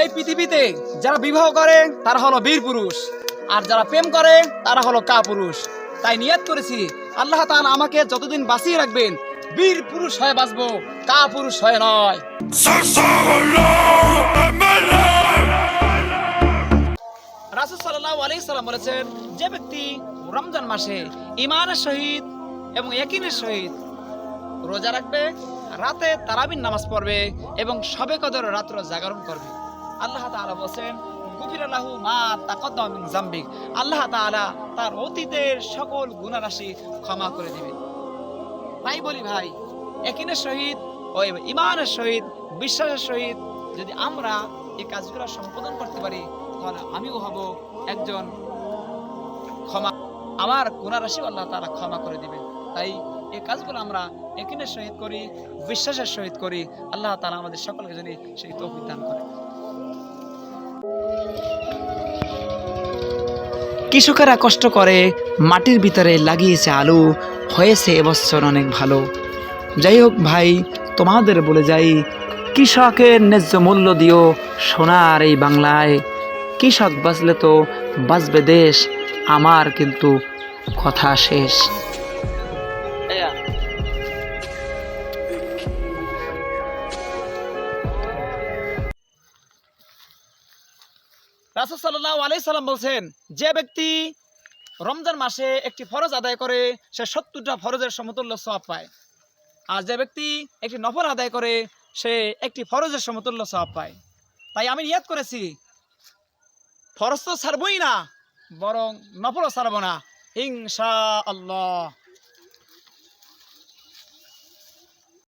এই পৃথিবীতে যারা বিবাহ করে, তারা হলো বীর পুরুষ। আর যারা প্রেম করে, তারা হলো কা পুরুষ। তাই নিয়ত করেছি, আল্লাহ তাআলা আমাকে যতদিন বাঁচিয়ে রাখবেন, বীর পুরুষ হয়ে বাঁচবো, কা পুরুষ হয়ে নয়। বলেছেন, যে ব্যক্তি রমজান মাসে ইমানের সহিত এবং একিনের সহিত রোজা রাখবে, রাতে তারাবিন নামাজ পড়বে এবং সবে কদর রাত্র জাগরণ করবে। আল্লাহ তাআলা বলেন গুফির আল্লাহু মা তাকদ্দাম জামবিক আল্লাহ তাআলা তার অতীতের সকল গুণারাশি ক্ষমা করে দিবে তাই বলি ভাই, একিনের সহিত ওই ইমানের সহিত, বিশ্বাসের সহিত যদি আমরা এই কাজগুলো সম্পাদন করতে পারি, তাহলে আমিও হব একজন ক্ষমা আমার গুণারাশি আল্লাহ তারা ক্ষমা করে দিবে তাই এই কাজগুলো আমরা একিনের সহিত করি, বিশ্বাসের সহিত করি। আল্লাহ তালা আমাদের সকলকে জানি সেই তৌফিক দান করে। কৃষকেরা কষ্ট করে, মাটির ভিতরে লাগিয়েছে আলু, হয়েছে এবছর অনেক ভালো। যাই হোক ভাই, তোমাদের বলে যাই, কৃষকের ন্যায্য মূল্য দিও সোনার এই বাংলায়। কৃষক বাঁচলে তো বাঁচবে দেশ, আমার কিন্তু কথা শেষ। রাসুল সাল্লাহ আলাই সাল্লাম বলছেন, যে ব্যক্তি রমজান মাসে একটি ফরজ আদায় করে, সে সত্তরটা ফরজের সমতুল্য সব পায়। আর যে ব্যক্তি একটি নফল আদায় করে, সে একটি ফরজের সমতুল্য সব পায়। তাই আমি নিয়াত করেছি, ফরজ তো ছাড়বই না, বরং নফলও ছাড়বো না। ইনশা আল্লাহ